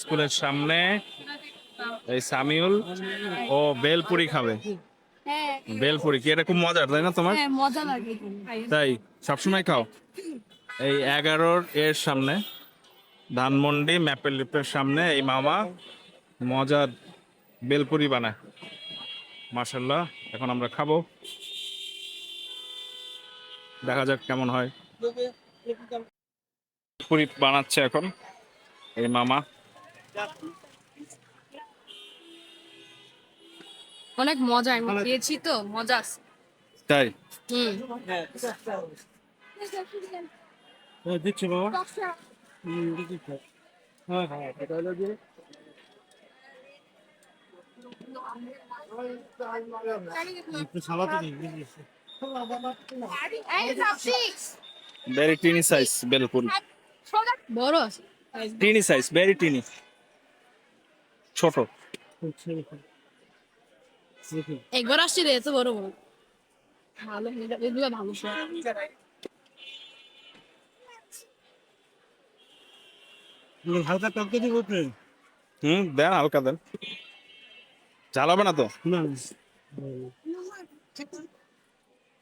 স্কুলের সামনে এই সামিউল ও বেলপুরি খাবে। বেলপুরি কি? এটা খুব মজার তাই না তোমার? হ্যাঁ মজা লাগে তাই সবসময় খাও। এই এগারোর এর সামনে ধানমন্ডি ম্যাপেল লিপের সামনে এই মামা মজার বেলপুরি বানায়। মার্শাল্লাহ এখন আমরা খাব। দেখা যাক কেমন হয়। পুরি বানাচ্ছে এখন। এই মামা অনেক মজা আমি খেয়েছি তো মজা আছে। তাই? হুম। দিচ্ছি বাবা? হ্যাঁ হ্যাঁ ভেরি টিনি সাইজ বড় আছে। টিনি সাইজ ভেরি টিনি ছোট। একবার আসছি রে এত বড় বড়। ভালো ভালো হালকা টপকে দিব আপনি হুম দেন হালকা দেন না তো? না।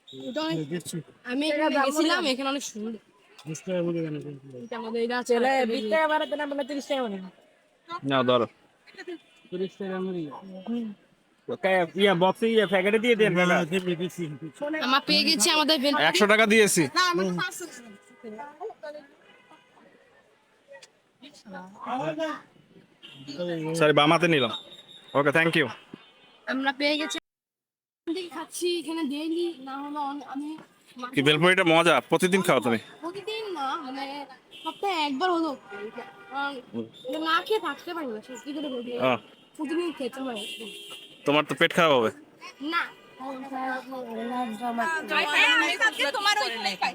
এটা অনেক- আমি এখানে গেছিলাম এখানে অনেক সুন্দর। বিশ টাকা কেন এটা আমাদের এটা আছে না ধরো। তিরিশ টাকা বক্সে প্যাকেটে দিয়ে দেন দাদা। দিচ্ছি আমার পেয়ে গেছি আমাদের একশো টাকা দিয়েছি। সরি বামাতে নিলাম। ওকে থ্যাংক ইউ আমরা পেয়ে গেছি। খাচ্ছি এখানে না হলে আমি কি বেলপুরিটা মজা? প্রতিদিন খাও তুমি। মানে সপ্তাহে একবার হলো। না খেয়ে থাকতে পারি না সত্যি করে বলি প্রতিদিন খেতে পারি তোমার তো পেট খারাপ হবে না তোমার খাই